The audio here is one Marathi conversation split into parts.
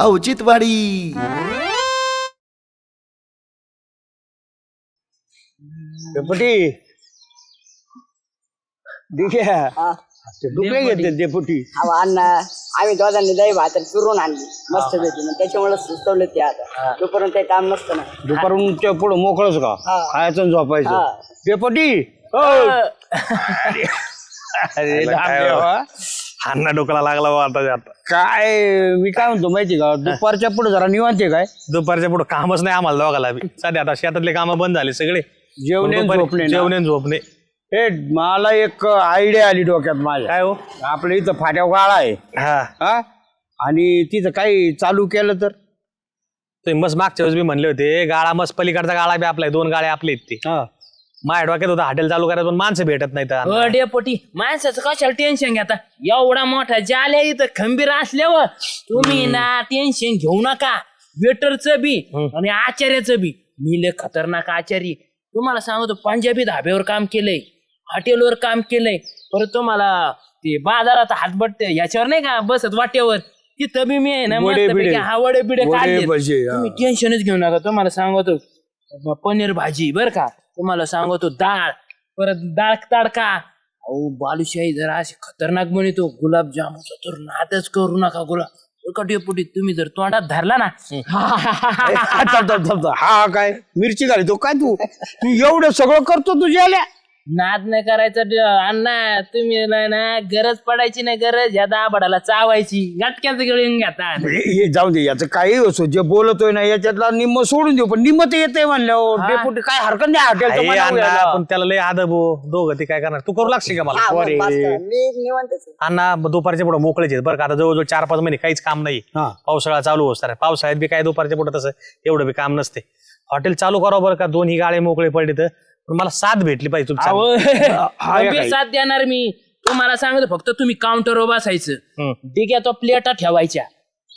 औचित्यवाडी. डेपुटी. डुबळे घेतले डेपुटी. अहो अण्णा आम्ही दोघांनी दही भात चुरून आणली. मस्त पैकी मग त्याच्यामुळे सुचवलं ते आता. तोपर्यंत काही काम नसतं ना. दुपारून ते पुढं मोकळच का? हा. खायचं आणि झोपायचं. हा. डेपुटी. हो. अरे रामदेवा. हाना डोकला लागला बा आता आता काय मी काय म्हणतो माहिती का? दुपारच्या पुढे जरा निवांत आहे काय? दुपारच्या पुढे कामच नाही आम्हाला दोघाला बी. सध्या आता शेतातले कामं बंद झाले सगळे. जेवणे आणि दुपारी झोपणे ना. जेवणे आणि झोपणे. हे मला एक आयडिया आली डोक्यात माझ्या. काय हो? आपल्या इथं फाट्या गाळा आहे. हा. हा? आणि तिथं काही चालू केलं तर? तुम्ही मस्त मागच्या वेळेस मी म्हणले होते गाळा मस्त पलीकडचा गाळा बी आपला आहे, दोन गाळे आपले आहेत ते. हा. माझ्या डोक्यात होतं हॉटेल चालू करायचं पण माणसं भेटत नाही तर हो डेपोटी माणसाचं कशाला टेन्शन घेता? एवढा मोठा जाल्या इथं खंबीर असल्यावर तुम्ही ना टेन्शन घेऊ नका. वेटरचं बी आणि आचार्याचं बी. मी लय खतरनाक आचारी. तुम्हाला सांगतो पंजाबी धाब्यावर काम केलंय हॉटेलवर काम केलंय. परत तुम्हाला ते बाजारात हातबट्ट याच्यावर नाही का बसत वाट्यावर. तिथं बी मी आहे ना वडे मस्तपैकी बिडे. हा वडे बिडे वडे काढले भजे, हा. तुम्ही टेन्शनच घेऊ नका तुम्हाला सांगतो. पनीर भाजी बर का. तुम्हाला सांगतो डाळ. परत डाळ तडका. अहो बालुशाही जरा असे खतरनाक बनतो गुलाबजामुनचा तर नादच करू नका गुलाब. का डेपुटी तुम्ही जर तोंडात धरला ना. हा काय? मिरची घालतो काय तू? तू एवढं सगळं करतो तुझ्या आल्या नाद नाही करायचं ड- अण्णा तुम्ही ना ना गरज पडायची नाही गरज या दाबडाला चावायची. गटक्याच गिळून घेतात हे हे जाऊ दे याचं काही असो जे बोलतोय ना याच्यातला निम्म सोडून देऊ पण निम्म ते येते म्हणल्यावर. डेपुटी काय हरकत नाही हॉटेलचं आहे म्हणावं अण्णा, याला. पण त्याला लय आदब हो. दोघं ते काय करणार? तू करू लागशील का मला? हा, मग अरे. बस करा. मी निवांतच आहे. अण्णा दुपारच्या पुढे मोकळेच आहेत. बरं का आता जवळजवळ चार पाच महिने काहीच काम नाही. हा. पावसाळा चालू असणार पावसाळ्यात बी काय दुपारच्या पुढे तसं एवढं बी काम नसते. हॉटेल चालू करावं बरं का दोन्ही गाळे मोकळे पडले तर पण मला साथ भेटली पाहिजे तुमची. गंभीर काही. साथ देणार मी. तुम्हाला सांगतो फक्त तुम्ही काउंटरवर बसायचं. आहे तो प्लेटा ठेवायच्या.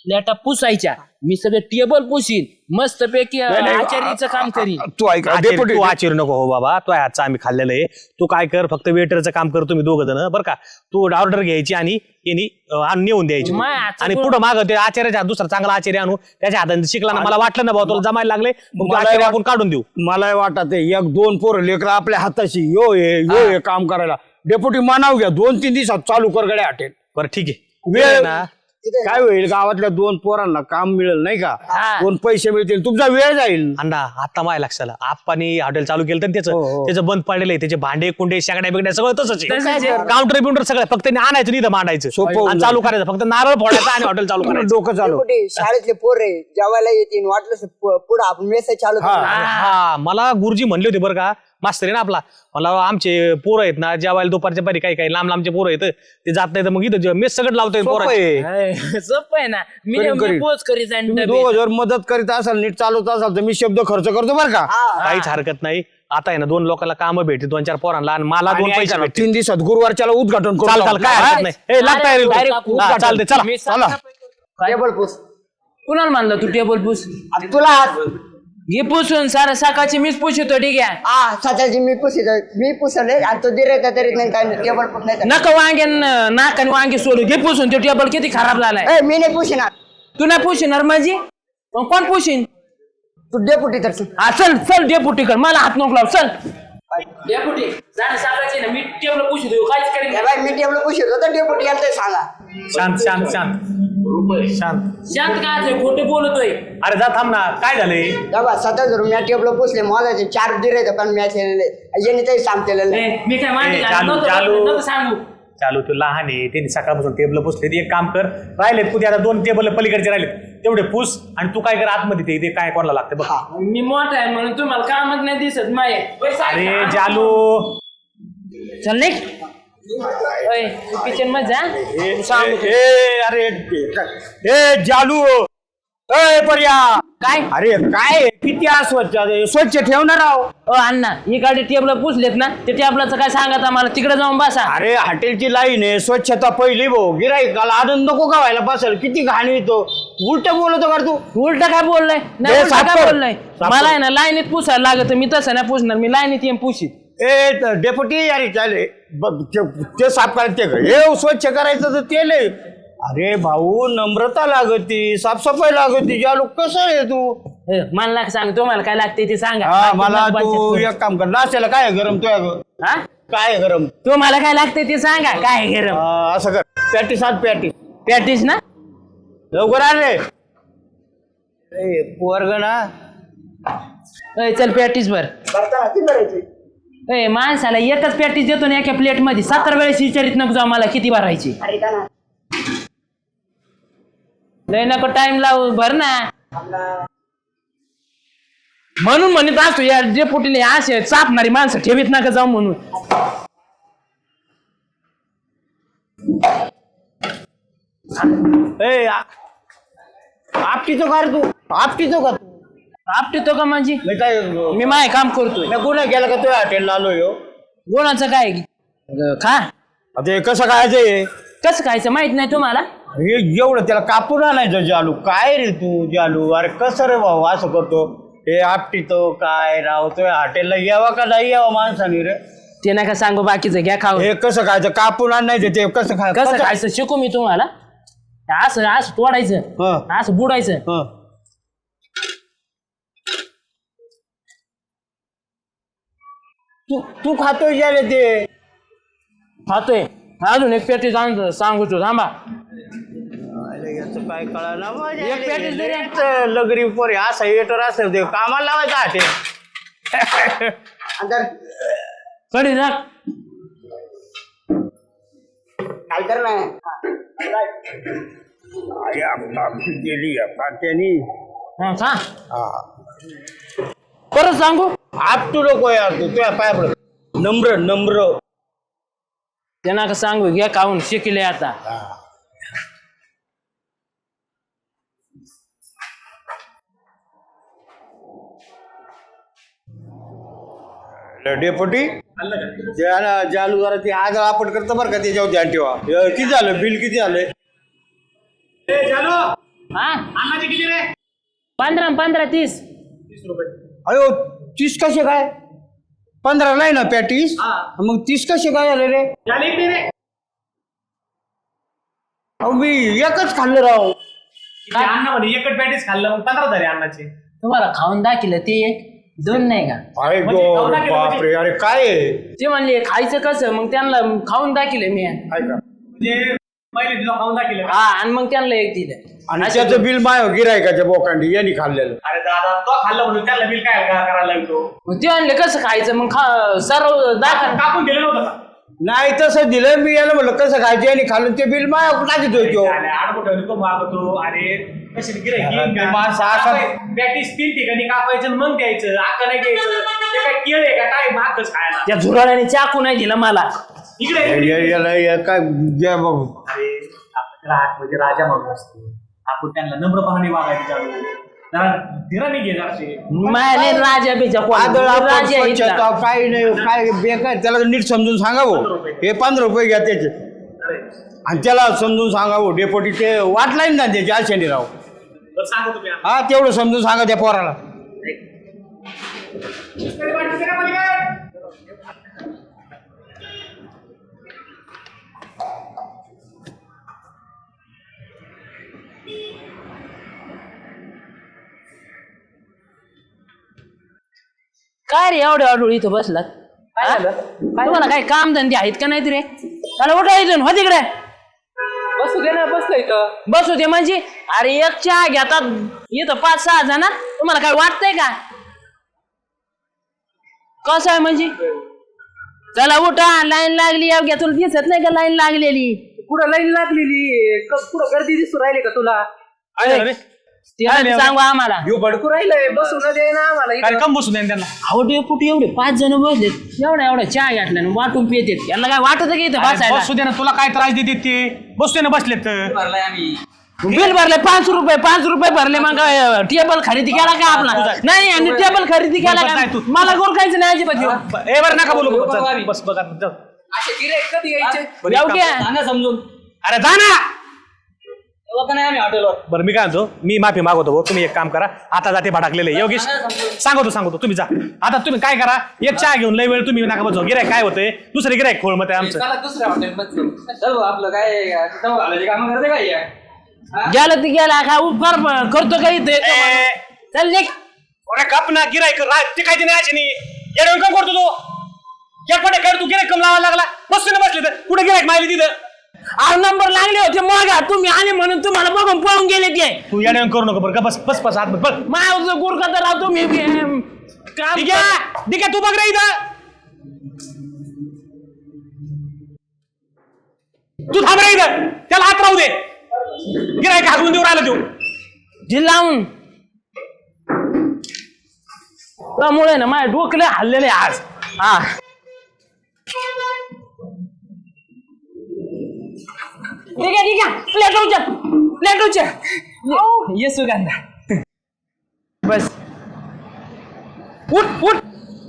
प्लेटा पुसायच्या. मी सगळे टेबल पुसीन मस्त पैकी आचार्याचं काम करीन. तू ऐक आचेरी- डेपुटी तू आचेरू नको हो बाबा तो हातचं आम्ही खाल्लेलं आहे. तू काय कर फक्त वेटरचं काम कर तुम्ही दोघं जण बरं का? तू ऑर्डर घ्यायची आणि यांनी अं, आणून नेऊन द्यायची. माय आणि पुढं माग ते आचार्याच्या हात दुसरा चांगला आचार्य आणू त्याच्या हाताने शिकला ना मला वाटलं ना भाऊ तुला जमायला लागले मग तो मला आचार्य वाट- आपण काढून देऊ. मला वाटत एक दोन पोरं लेकर आपल्या हाताशी यो हे यो हे. काम करायला. डेपुटी मानाव घ्या दोन तीन दिवसात चालू कर गड्या हॉटेल. बरं ठीक आहे. वेळ वेळ ना? काय होईल? गावातल्या दोन पोरांना काम मिळेल नाही का? हा. दोन पैसे मिळतील. तुमचा वेळ जाईल. अण्णा आता माझ्या लक्षाला. आप्पानी हॉटेल चालू केलं तर त्याचं. हो, हो. त्याचं बंद पडलेलं आहे. त्याचे भांडे कुंडे शेगड्या बिगड्या सगळं तसंच तसंच आहे. आहे. काउंटर बिउंटर सगळं. फक्त त्यांनी आणायचं नाही इथं मांडायचं. सोपं होऊन आणि चालू करायचं. फक्त नारळ फोडायचं आणि हॉटेल चालू करायचं. डोकं चालू. कुठे? शाळेतले पोरे जेवायला येतील. वाटलं पुढे आपण मेसेज चालू करू. हा मला गुरुजी म्हणले होते बरं का मास्तर आहे ना आपला. मला आमचे पोरं आहेत ना जेवायला दुपारच्या पारी काही काही लांब लांबचे पोरं आहेत ते जात नाही तर मग इथं मेस सगळं लावतोय सोपं पोरं आहे. सोपं आहे ना. मी करीन, मी करीन. पोच करीत तुम्ही. दोघं जर मदत करीत असाल नीट चालवत असाल तर मी शब्द खर्च करतो बरं का. काहीच हरकत नाही. आता आहे ना दोन लोकांना काम भेटतील दोन चार पोरांना आणि मला दोन आणि पैसे ऐका ना, भेटतील तीन दिवसात गुरुवारच्याला उद्घाटन करू चाल. काय? हरकत नाही. ए लागता येईल Direct हा, चालते चला मी चला. टेबल पुस कुणाला मानलं तू टेबल पुस आता तुला हे पुसून सारा सकाळची मीच पुसतो ठीक आहे? हा सध्याची मी पुसित मी पुसले आणि तो दिरे तरी नाही काय टेबल पुस नाही तर- नका वांगे नाक आणि वांगे सोडू. घे पुसून तो टेबल किती खराब झालाय. ए मी नाही पुशिणार तू नाही पुशिणार माझी? मग कोण पुशीन तू डेपुटी तर हा चल चल डेपुटी कर मला हात नको लाव चल. डेपुटी जाणं सकाळची ना मी टेबल पुशी देऊ काहीच करेन बाई मी टेबल पुशित होतो डेपुटी याला ते सांगा. शांत शांत शांत. शांत. शांत काय आहे, खोटं बोलतोय? अरे जा थांब ना. काय झालंय बाबा सतत जर मी टेबल पुसले माझ्याचे चार दिरे पण मॅच यांनी तरी सांगतेलं नाही. ए, मी काय माहिती ए, का? चालू, नव्हतं चालू. बोलत, नव्हतं सांगू. चालू तू लहान आहे. त्यांनी सकाळपासून टेबल पुसले ते एक काम कर. राहिलेत कुठे? आता दोन टेबल पलीकडचे राहिलेत. तेवढे पुस आणि तू काय कर आतमध्ये ते- ते काय कोणाला लागते बघ. मी मोठा आहे म्हणून तुम्हाला कामच नाही दिसत माये. अरे का? जालू. चल नाही किचनमध्ये जा. अरे जालू. ए पर्या. काय? अरे काय? किती अस्वच्छ आहे? स्वच्छ ठेवणार आहो अण्णा ही गाडी टेबल पुसलेत ना ते टेबलाचं काय सांगत आम्हाला? तिकडे जाऊन बसा. अरे हॉटेलची लाईन आहे. स्वच्छता पहिली भाऊ. गिराईकाला आनंद नको का व्हायला बसेल किती घाण येतो उलट बोलतो का रे तू? उलट काय बोललंय? नाही ए, उलट साफ काय कर. बोललंय? साफ मला. आहे ना लाईनीत पुसायला लागत. मी तसं नाही पुसणार. मी लाईनीत येऊन पुशीत ए त- डेपुटी अरे चाले ब- ते ते साफ करायचं ते कर. हे स्वच्छ करायचं तर तेल आहे अरे भाऊ नम्रता लागती साफसफाई लागती. जालू कसं आहे तू? हे, मला नका सांग तुम्हाला काय लागते ते सांगा. हा मला तू एक काम कर. नाश्त्याला काय आहे गरम तुया हा? काय आहे गरम? तुम्हाला काय लागते ते सांगा काय गरम? हा, असं कर. पॅटीस आठ पॅटीस. पॅटीस ना? लवकर आले पोरग ना. ए, चल पॅटीस भर. भरताना ती भरायची? ए माणसाला एकच पॅटीस देतो ना एका प्लेटमध्ये. सतरा वेळेस विचारित नको जाऊ मला किती भरायची? अरे लय नको टाइम लावू भर ना. म्हणून म्हणत असतो या डेपुटीने असे चापणारी माणसं ठेवीत नका जाऊ म्हणून. ए आपटीचो का रे तू आपटीचो का तू. आपटे का माझी? मी काय मी माय काम करतोय. मी गुन्हा केला का तुझ्या हॉटेलला आलो यो? कोणाचं काय? खा. आता हे कसं काय हे? कसं खायचं माहीत नाही तुम्हाला? हे एवढं त्याला कापून आणायचं जालू. काय रे तू जालू? अरे कसं रे भाऊ असं करतो? हे आपटीतो काय राव? तुझ्या हॉटेलला यावा का नाही यावा माणसाने रे? ते नका सांगू बाकीचं? घ्या खाऊ हे कसं खायचं? कापून आणायचं ते कसं खाय कसं खायचं? शिकू मी तुम्हाला. असं असं तोडायचं. हं, असं बुडायचं. हं. तू तू खातोय ज्याला ते? खातोय. अजून एक पेटी सांग सांगू तू थांबा. याचं काय कळालं? एक पॅकेज दे. रे. लगरी पोरी असं येटर असेल ते कामाला लावायचं अंदर. कधी जा काय कर ना गेली त्यांनी हा खा परत सांगू? आप तू नको यार तू तुझ्या पाय पडत नम्र नम्र. ते नका सांगू घ्या खाऊन शिकले आता. डेपोटी. ज्याला जालू जरा ते आज आपण करतो बरं का त्याच्यावर ध्यान ठेवा. अं, किती झालं? बिल किती झालंय हा? पंधरा पंधरा तीस. अयो तीस कसे काय? पंधरा नाही ना पॅटीस? मग तीस कसे काय झाले रे अहो मी एकच खाल्लं राव. अन्न म्हणे एकच पॅटीस खाल्लं मग पंधरा झाले अन्नाचे तुम्हाला खाऊन दाखिलं ते एक दोन नाही का? अरे म्हणजे गो दाखवलं म्हणजे? बापरे अरे काय? आहे? ते म्हणले खायचं कसं? मग त्यांना खाऊन दाखिलं मी. ऐका. म्हणजे पहिले तुला खाऊन दाखिलं हा आणि मग त्यांना एक दिलं. आणि त्याचं बिल माय गिरायकाच्या बोकांडी यांनी खाल्लेलं. अरे दादा तो खाल्लं म्हणून त्याला बिल काय का- करायला लागतो? मग ते म्हणले कसं खायचं? मग खा सर्व दाखल कापून दिलं नव्हतं का? नाही तसं दिलं. मी याला म्हणलं कसं खायचं? यांनी खाल्लं. ते बिल माय टाकीत होतो मागतो अरे कशी गिरायक ते माणसं असं- पॅटीस तीन ठिकाणी कापायचं आणि मग द्यायचं. आका नाही द्यायचं. ते काय केळ आहे का? काय मागच खायला. त्या झुराळ्याने चाकू नाही दिला मला. इकडे. याला हे काय द्या बघू अरे राज म्हणजे राजा म्हणून असतो. आपण त्यांना नम्रपणाने वागायचं चालू जरा धीराने घे जराशे. मायाने राजा बिजा कोण? आदळ आपण राजा स्वच्छता, इथला. काही नाही काय बेकार त्याला नीट समजून सांगावं. हे पंधरा रुपये घ्या त्याचे. अरे. आणि त्याला समजून सांगावं. डेपोटी ते वाटलाय ना त्याचे आशेने राव बरं सांगा तुम्ही हा तेवढं समजून सांगा त्या पोराला. काय रे एवढे अडूळ इथं बसलात? हा? तुम्हाला काय काम धंदे आहेत का नाही रे? त्याला उठा इथून हो तिकडे. बसू दे ना बसलो इथं. बसू दे म्हणजे? अरे एक चहा घेतात इथं पाच सहा जण तुम्हाला काय वाटतंय का? कसं आहे म्हणजे? चला उठा लाईन लागली अवघ्या तुला दिसत नाही का लाईन लागलेली? पुढं लाईन लागलेली? क- पुढं गर्दी दिसू राहिली का तुला? ते सांगू आम्हाला. ह्यो भडकू राहिलंय बसू न दे ना आम्हाला इथं. बसून द्या त्यांना? एवढे पाच जण बसले. एवढा एवढा चहा घेतला आणि वाटून पितात यांना काय वाटत की इथं अरे बसायला? बसू दे ना तुला काय त्रास देते ते? बसू दे ना बसलेत बिल भरले पाच रुपये पाच रुपये भरले. मग टेबल खरेदी केला का आपला? नाही आणि टेबल खरेदी केला का? काय तू? मला गोर खायचं नाही अजिबात ह्यो. ए बरं नका बोलू बस बघा जाऊ. असे गिऱ्हाईक कधी यायचे? बरं, एक येऊ काम- द्या. सांगा समजून. अरे जा ना नाही आम्ही हॉटेलवर बरं मी काय म्हणतो मी माफी मागवतो भाऊ तुम्ही एक काम करा आता जाते भडकलेले. योगेश सांगतो सांगतो तुम्ही जा. आता तुम्ही काय करा एक चहा घेऊन लय वेळ तुम्ही नका बसो. गिराय काय होतंय? दुसरे गिराय खोळ मग आमचं. चला दुसऱ्या हॉटेल चल भाऊ, आपलं काय घालायचे काम करते काय हे? गेला ती गेला काय उपकार करतो काही ते ए, चल निघ. अरे गप ना गिराय ते काय ते नाही नाही येडवून काम करतो तू. केटपटे कर तू गिरायक कम लावायला लागला. बसतो ना बसले तर. कुठे गिरायक माहिती तिथं? आठ नंबर लागले होते मग तुम्ही आले म्हणून तुम्हाला बघून पळून गेले ते. तू येड्यावून करू नको बरं का बस बस बस आत बस बस. माझं गुरका तर राव तुम्ही काम ठीक आहे. ठीक आहे तू बघ रे इथं. तू थांब रे इथं. त्याला हात राहू दे. गिरायक हाकलून देऊ राहिला तू. जी लावून. त्यामुळे ना माझ्या डोकले हल्लेले आज. हा. ठीक आहे ठीक आहे प्लेट उचल प्लेट उचल ये सुगंधा. बस. उठ उठ.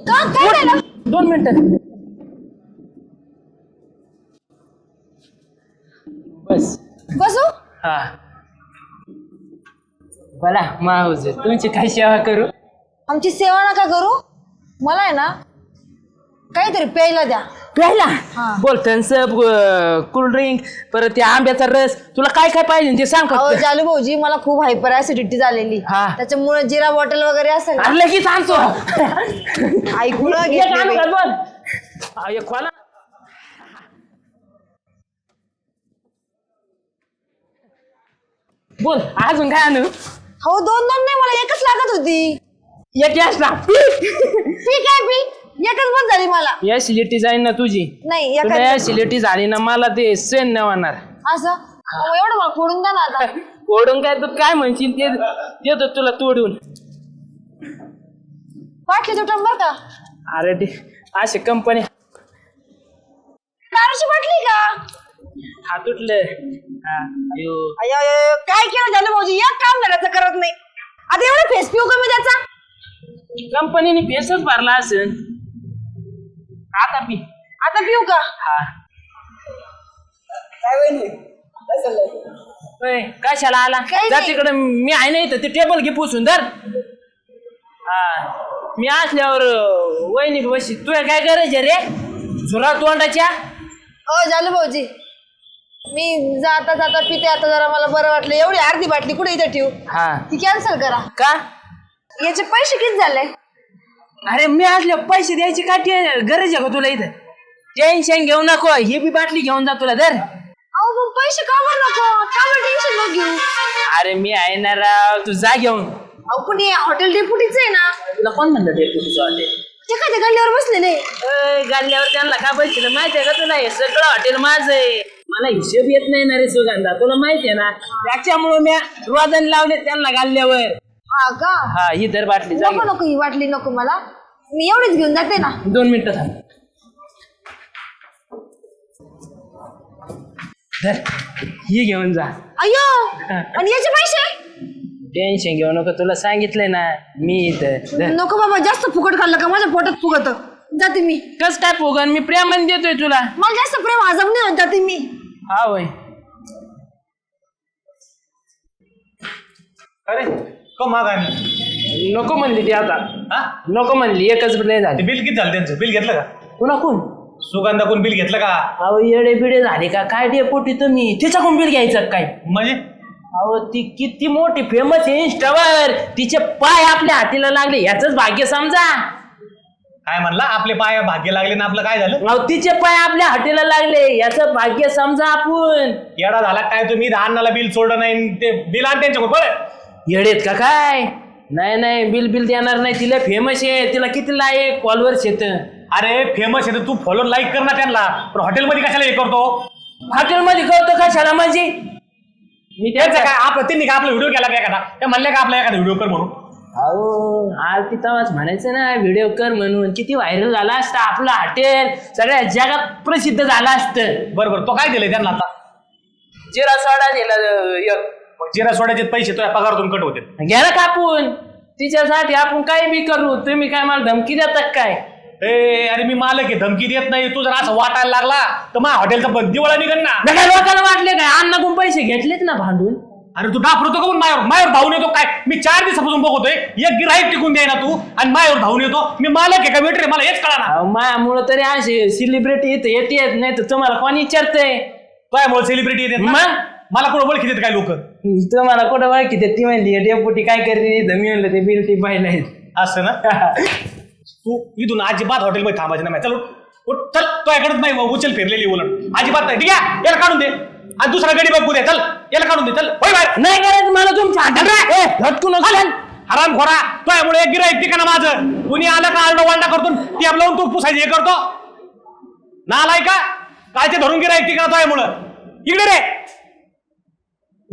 का काय झालं? दोन मिनिटं. बस. बसू? हा. बोला माऊज तुमची काय सेवा करू? आमची सेवा नका करू. मला आहे ना काहीतरी प्यायला द्या. प्यायला. बोल थन्सअप कोल्ड्रिंक परत त्या आंब्याचा रस. तुला काय काय पाहिजे ते सांग अहो फक्त जालू भाऊजी मला खूप हायपर ऍसिडिटी झालेली. हा. त्याच्यामुळे जिरा बॉटल वगैरे असेल ना, अरे लगेच आणतो. ऐकून एक आणू का? हा, एक खोला. बोल अजून काय आणू? हो दोन दोन नाही मला एकच लागत होती. एक एक्स्ट्रा ठीक आहे पी. एकच बंद झाली मला. ऍसिडिटी जाईन ना तुझी. नाही तुला एखाद ऍसिडिटी झाली ना मला ते सेन नाही होणार. असं? अहो, एवढं मला फोडून द्या ना आता. ओढून काय तू काय म्हणशील ते देतो तुला तोडून. वाटली तुटून बरं का. अरे ते असे कंपनी दारूची बाटली का? हा तुटलं. हा, अयो. काय केलं जालू भाऊजी? एक काम करायचं करत नाही. आता एवढं फेस पिऊ का मी त्याचा? कंपनीने फेसच भरला असेल. आता पी आता पिऊ का हा. होय, कशाला आला? काही जा नाही. तिकडे मी आहे नाही तर ते टेबल घे पुसून धर. हा. मी असल्यावर अं, वहिनी बशी तुला काय करायचे रे? झुरा तोंडाच्या? हो जालू भाऊजी. मी जाता जाता पिते आता जरा मला बरं वाटलं. एवढी अर्धी बाटली कुठे इथे ठेवू? हा. ती कॅन्सल करा. का? याचे पैसे किती झाले? अरे मी असल्या पैसे द्यायची काय टे- गरज आहे का तुला इथं? टेन्शन घेऊ नको ही बी बाटली घेऊन जा तुला धर. अहो मग पैसे का बरं नको? का बरं टेन्शन नको घेऊ? अरे मी आहे ना राव तू जा घेऊन. अहो पण हे हॉटेल डेपुटीच आहे ना? तुला कोण म्हणलं ते तुझं हॉटेल ते काय ते गल्ल्यावर बसलेले गाडल्यावर त्यांना का बसलं माहिती आहे का तुला? हे सगळं हॉटेल माझं आहे. मला हिशोब येत नाही ना रे सुगंधा तुला माहिती आहे ना? त्याच्यामुळे मी रोजन लावले त्यांना गाल्ल्यावर. हा का? हा ही दर बाटली जा नको नको ही वाटली नको मला. मी एवढीच घेऊन जाते ना. दोन मिनिटं थांब. धर ही घेऊन जा. अय्यो आणि याचे पैसे? टेन्शन घेऊ नको तुला सांगितलंय ना मी इथं. धर. नको बाबा जास्त फुकट खाल्लं का? माझ्या पोटात फुगत. जाते मी. कस काय पोगन मी प्रेमाने देतोय तुला. मला जास्त प्रेम हजम नाही होत जाते मी. हा होय. अरे का माग आहे नको म्हणली ती आता. हा? नको म्हणली एकच नाही ते झाली बिल किती झालं त्यांचं? बिल घेतलं का? कोण सुगंधा कोण बिल घेतलं का? अहो येडे बिडे झाले का? काय डेपोटी तुम्ही? तिच्याकडून बिल घ्यायचं काय? म्हणजे? अहो ती किती मोठी फेमस आहे इंस्टावर तिचे पाय आपल्या हातीला लागले याच भाग्य समजा. काय म्हणला? आपले पाय भाग्य लागले ना आपलं काय झालं? अहो तिचे पाय आपल्या हातीला लागले याचं भाग्य समजा आपण. येडा झाला काय तुम्ही? धानाला बिल सोडलं नाही आणि ते बिल आण त्यांच्याकडे पळ. येडेत का काय? नाही नाही बिल बिल देणार नाही. तिला फेमस आहे. तिला किती लाईक फॉलोअर्स येत अरे फेमस आहे तर तू फॉलो लाईक कर ना त्यांना. पण हॉटेलमध्ये कशाला हे करतो? हॉटेलमध्ये कळतो कशाला म्हणजे मी त्यांचं काय आपलं त्यांनी का आपला व्हिडिओ केला का एखादा? त्या म्हणल्या का आपला एखादा व्हिडिओ कर म्हणून? अहो आज तिथं म्हणायचं ना व्हिडिओ कर म्हणून. किती व्हायरल झाला असतं आपलं हॉटेल सगळ्या जगात प्रसिद्ध झालं असतं. बरं बरं तो काय दिले त्यांना आता? जिरा सोडा दिला एक. मग जिरा सोड्याचे पैसे तुझ्या पगारातून कट होते घ्या ना कापून. तिच्यासाठी आपण काय बी करू तुम्ही काय मला धमकी देतात काय? ए अरे मी मालक आहे धमकी देत नाही. तू जर असं वाटायला लागला तर माझ्या हॉटेलचा दिवाळा निघन ना. नाही काय लोकांना वाटले काय? अन्नाकडून पैसे घेतलेत ना भांडून? अरे तू डाफरतो का पण मायावर? मायावर धावून येतो काय? मी चार दिवसापासून बघतोय एक गिराईक टिकून द्याय ना तू आणि मायावर धावून येतो. मी मालक आहे का वेटर मला हेच कळा ना मायामुळं तरी असे सेलिब्रिटी येत येते येत नाही तर तुम्हाला कोणी विचारतंय? तुझ्यामुळे सेलिब्रिटी येते मग? मला कोण ओळखी देत काय लोक? तुम्हाला कुठं ओळखी देत ती म्हणली डेपुटी काय करते इथं? मी म्हणलं ते बिलटी पाहिलं असं ना? तू इथून अजिबात हॉटेलमध्ये थांबायचं नाही. चल उठ. उठ चल. तुझ्याकडेच नाही उचल फिरलेली उलट. अजिबात नाही. ठीक आहे? याला काढून दे. आणि दुसरा गडी बघू दे चल याला काढून दे. चल. होय बाहेर नाही करायचं मला तुमच्या हातात. झटकून हराम खोरा. तुझ्यामुळे एक गिराईक ठिकाणा माझं. कुणी आलं का आलडो वालडा करतो ती आपलं तू पुसायची हे करतो. नालाय का? काय ते धरून गिराईक ठिकाणा तुझ्यामुळं इकडे रे.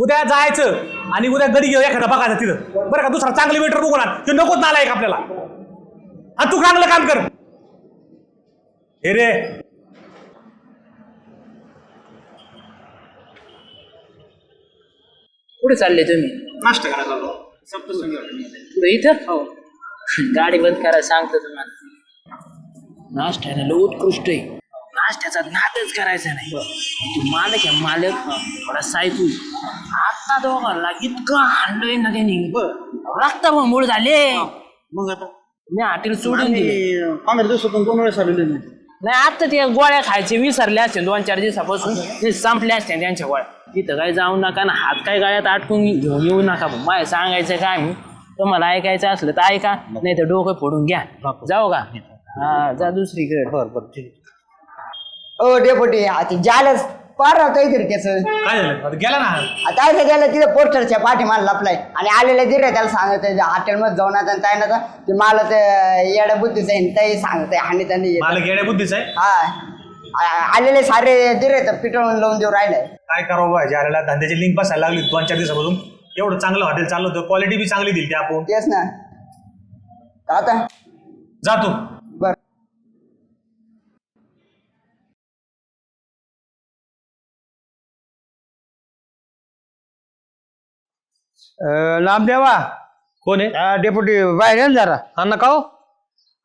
उद्या जायचं आणि उद्या गडी घेऊ एखादा बघायचं तिथं. बरं का दुसरा चांगली वेटर बघून आण. ते नकोच नालायक आपल्याला. आणि तू चांगलं काम कर. हे रे. कुठे चालले तुम्ही? नाश्ता करायला. पुढे इथं? गाडी बंद करायला सांगतो तुम्हाला. नाश्त्याला लय उत्कृष्ट आहे. नाश्त्याचा नादच करायचा नाही. तू मालक आहे मालक. थोडा सायकू. आता दोघांना इतकं हाणलोय ना त्यांनी. मूळ झाले. मग आता? मी हॉटेल सोडून दिले. पंधरा दिवसातून दोन वेळेस आलेलो नाही? नाही आता ते गोळ्या खायचे विसरले असते दोन चार दिवसापासून. ते संपले असते त्यांच्या गोळ्या. तिथं काय जाऊ नका ना हात काय गाळ्यात अटकून घेऊन येऊ नका. माय सांगायचं काय मी? तुम्हाला ऐकायचं असलं तर ऐका नाही तर डोकं फोडून घ्या. जाऊ का? हा जा दुसरीकडे. बरं बरं ठीक आहे. ओ डेपोटी आता जायलाच पार राहतोय तरी त्याचं. काय झालं? आता गेला ना? आता असं गेलं तिथे पोस्टरच्या पाठीमाला लपलाय. आणि आलेले दिरे त्याला सांगत हॉटेलमध्ये जाऊन आता काय ना ते मला ते येड्या बुद्धीचं आहे ते सांगत आणि त्यांनी मला गेल्या बुद्धीच आहे? हा. आ- आलेले सारे दिरे तर पिटवून लावून देऊ राहिले. काय करावं पाहिजे आलेला धंद्याची लिंक बसायला लागली दोन चार दिवसापासून. एवढं चांगलं हॉटेल चाललं होतं क्वालिटी बी चांगली दिली ते आपण. तेच ना. आता? जातो. अं, नामदेवा कोण आहे? हा, डेप्युटी बाहेर या ना जरा अण्णा का हो?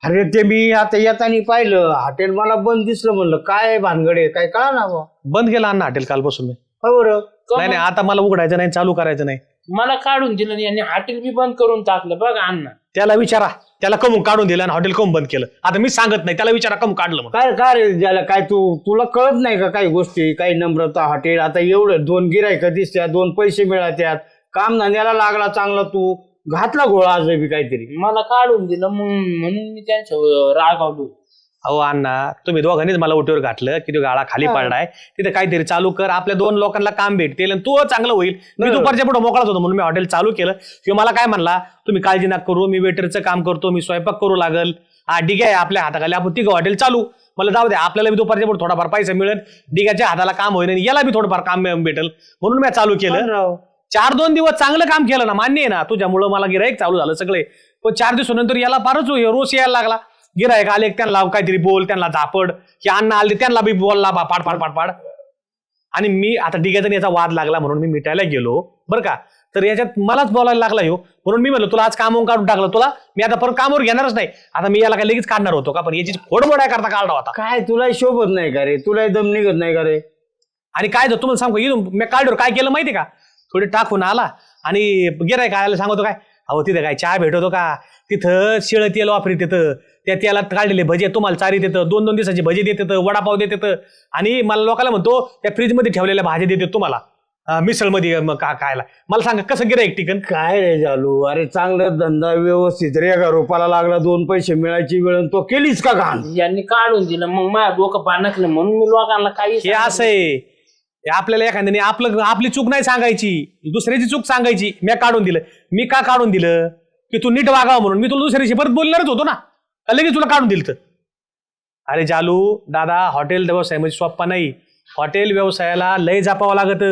अरे ते मी आता येताना पाहिलं. हॉटेल मला बंद दिसलं म्हणलं. काय भानगड आहे? काय कळा ना. बंद केला अण्णा हॉटेल कालपासून मी. हो बरं. नाही नाही आता मला उघडायचं नाही चालू करायचं नाही. मला काढून दिलं आणि यांनी हॉटेल बी बंद करून टाकलं. बघा अण्णा. त्याला विचारा. त्याला कमून काढून दिलं आणि हॉटेल कमून बंद केलं. आता मी सांगत नाही. त्याला विचारा कमून काढलं मग काय काय रे ज्याला काय तू तुला कळत नाही का काही गोष्टी? काही नम्रता हॉटेल आता एवढं दोन गिरायक दिसत्या दोन पैसे मिळत्यात. काम धंद्याला लागला चांगला तू. घातला गोळा आज बी काहीतरी. मला काढून दिलं मग म्हणून मी त्यांच्या रागावलो. अहो अण्णा तुम्ही दोघांनीच मला ओटीवर घातलं की तो गाळा खाली पडलाय. तिथे काहीतरी चालू कर. आपल्या दोन लोकांना काम भेटतील आणि तू चांगलं होईल. मी दुपारच्या पुढे मोकळाच होतो म्हणून मी हॉटेल चालू केलं. किंवा मला काय म्हणला तुम्ही काळजी नका करू मी वेटरचं काम करतो मी स्वयंपाक करू लागल. हा ठीक आहे आपल्या हाताखाली. आपण तिघं हॉटेल चालू. मला जाऊ द्या आपल्याला बी दुपारच्या पुढे थोडाफार पैसा मिळेल. डिग्याच्या हाताला काम होईल याला बी थोडंफार काम भेटेल. म्हणून मी चालू केलं. चार दोन दिवस चांगलं काम केलं ना मान्य आहे ना. तुझ्यामुळं मला गिराईक चालू झालं सगळे. पण चार दिवसानंतर याला फारच रोष यायला लागला. गिरायक आले त्यांना काहीतरी बोल त्यांना झापड. की अन्न आले त्यांना बी बोलला बा पाड पाड पाड पाड आणि मी आता डिग्याचा याचा वाद लागला म्हणून मी मिटायला गेलो. बरं का? तर याच्यात मलाच बोलायला लागला ह्यो. म्हणून मी म्हणलं तुला आज कामावून काढून टाकलं. तुला मी आता परत कामावर घेणारच नाही. आता मी याला काय लगेच काढणार होतो का? पण याची खोडमोड करता काढला होता. काय तुला शोभत नाही का रे? तुला दम निघत नाही का रे? आणि काय तुम्हाला सांगू मी काढल्यावर काय केलं माहिती का? थोडी टाकून आला आणि गिराय काय सांगतो काय अहो तिथं काय चहा भेटवतो का? तिथं शिळ तेल वापरीत येतं. त्या तेलात काढलेले भजे तुम्हाला चारीत येतं. दोन दोन दिवसाचे भजे देत येतं वडापाव देत येतं. आणि मला लोकांना म्हणतो त्या फ्रीजमध्ये ठेवलेल्या भाज्या देत तुम्हाला. मिसळमध्ये मग का खायला. मला सांगा कसं गिरायक टिकन? काय रे चालू अरे चांगला धंदा व्यवस्थित रे. का रोपाला लागला दोन पैसे मिळायची वेळ आणि तो केलीच का घाण? यांनी काढून दिलं. मग माझ्या डोकं पाणकलं म्हणून मी लोकांना काही हे असं आहे. हे आपल्याला एखाद्याने आपलं आपली चूक नाही सांगायची. दुसऱ्याची चूक सांगायची. मी काढून दिलं. मी का काढून दिलं? की तू नीट वागावं म्हणून. मी तुला दुसऱ्याशी परत बोलणारच होतो ना. का लगेच तुला काढून दिलं तर? अरे जालू दादा हॉटेल व्यवसाय म्हणजे सोप्पा नाही. हॉटेल व्यवसायाला लय जपावं लागत.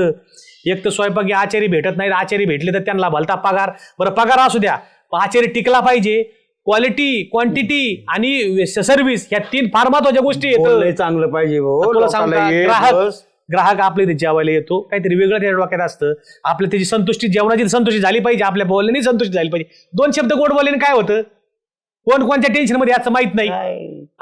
एक तर स्वयंपाकी आचारी भेटत नाहीत. आचारी भेटले तर त्यांना भलता पगार. बरं पगार असू द्या. आचारी टिकला पाहिजे. क्वालिटी क्वांटिटी आणि सर्व्हिस ह्या तीन फार महत्त्वाच्या गोष्टी आहेत. चांगलं पाहिजे ग्राहक आपल्या इथे जेवायला येतो काहीतरी वेगळं त्याच्या डोक्यात असतं. आपल्या त्याची संतुष्टी जेवणाची संतुष्टी झाली पाहिजे आपल्या बोलण्याने संतुष्टी झाली पाहिजे. दोन शब्द गोड बोलल्याने काय होतं? कोण कोणत्या टेन्शनमध्ये याचं माहीत नाही.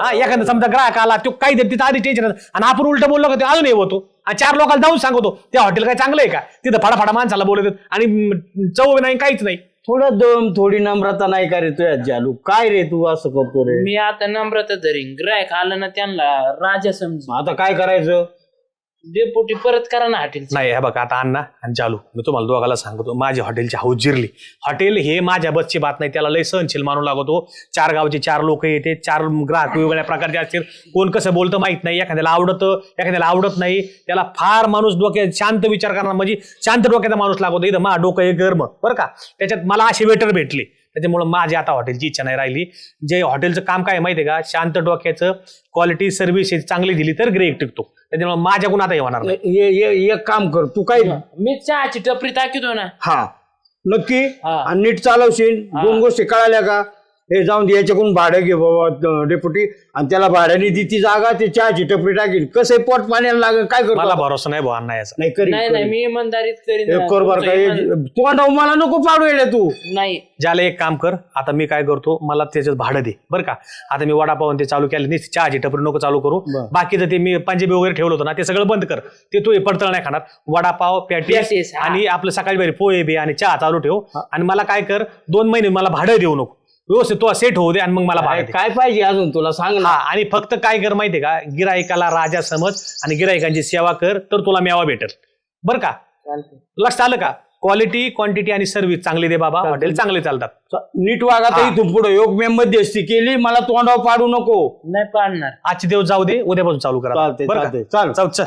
हा एखादा समजा ग्राहक आला तो काही देत तिथं आधी टेन्शन आणि आपण उलट बोललो का ते अजून हे होतो. आणि चार लोकांना जाऊन सांगतो ते हॉटेल काय चांगलं आहे का? तिथं फाडाफाडा माणसाला बोलत आणि चव नाही काहीच नाही. थोडं दम थोडी नम्रता नाही का रे तुझ्या जालू? काय रे तू असं करतो रे? मी आता नम्रता धरीन. ग्राहक आलं ना त्यांना राजा समज आता काय करायचं? डेपुटी परत करा ना हॉटेल नाही हे बघा आता अण्णा आणि चालू. मी तुम्हाला दोघाला सांगतो माझी हॉटेलची हाऊस जिरली. हॉटेल हे माझ्या बसची बात नाही त्याला लय सहनशील मानू लागतो. चार गावचे चार लोक येते चार ग्राहक वेगवेगळ्या प्रकारचे असतील. कोण कसं बोलतं माहीत नाही एखाद्याला आवडतं एखाद्याला आवडत नाही. त्याला फार माणूस डोक्यात शांत विचार करणार म्हणजे शांत डोक्याचा माणूस लागतो. इथं मा डोकं हे गर्म. बरं का? त्याच्यात मला असे वेटर भेटले. त्याच्यामुळे माझी आता हॉटेलची इच्छा नाही राहिली. जे हॉटेलचं काम काय माहिती आहे का? शांत डोक्याचं क्वालिटी सर्व्हिस चांगली दिली तर ग्रेक टिकतो. त्याच्यामुळे माझ्याकडून आता हे होणार नाही ये- ये- एक काम कर तू काय मी चहाची टपरी टाकितो ना. हा. नक्की? हा. आणि नीट चालवशील? दोन गोष्टी कळाल्या का? हे जाऊन दे याच्याकडून भाडं घे बाबा डेप्युटी आणि त्याला भाड्याने दी ती जागा ते चहाची टपरी टाकील कसं पोट पाण्याला लागेल काय करतो मला? भरोसा नाही भाऊ अण्णा याचा नाही करी नाही नाही मी इमानदारीत करीन एक कर बर तुमचं का इमान- तोंडाव मला नको पाडू येईल तू. नाही. ज्याला एक काम कर आता मी काय करतो मला त्याच्यात भाडं दे बरं का? आता मी वडापाव आणि ते चालू केलं नाही चहाची टपरी नको चालू करू. बाकीचं ते मी पंजाबी वगैरे ठेवलं होतं ना ते सगळं बंद कर. ते तू हे पडतळ नाही खाणार. वडापाव पॅटीस हा. आणि आपलं सकाळी बारी पोहे बी आणि चहा चालू ठेव. आणि मला काय कर दोन महिने मला भाडं देऊ नको. व्यवस्थित तो सेट होऊ दे आणि मग मला भाडं काय दे. काय पाहिजे अजून तुला? सांग हा ना आणि फक्त काय कर माहितीये का? गिरायकाला राजा समज आणि गिरायकांची सेवा कर तर तुला मेवा भेटेल. बरं का? चालतंय. लक्षात आलं का? क्वालिटी क्वांटिटी आणि सर्व्हिस चांगली दे बाबा. हॉटेल चांगले चालतात. नीट वागा तर इथून पुढे. योग मे मध्यस्थी केली मला तोंडाव पाडू नको. नाही पाडणार. आजचे दिवस जाऊ दे उद्यापासून चालू करा. चालतंय, बरं का? चालतंय. चाल. चाल चल.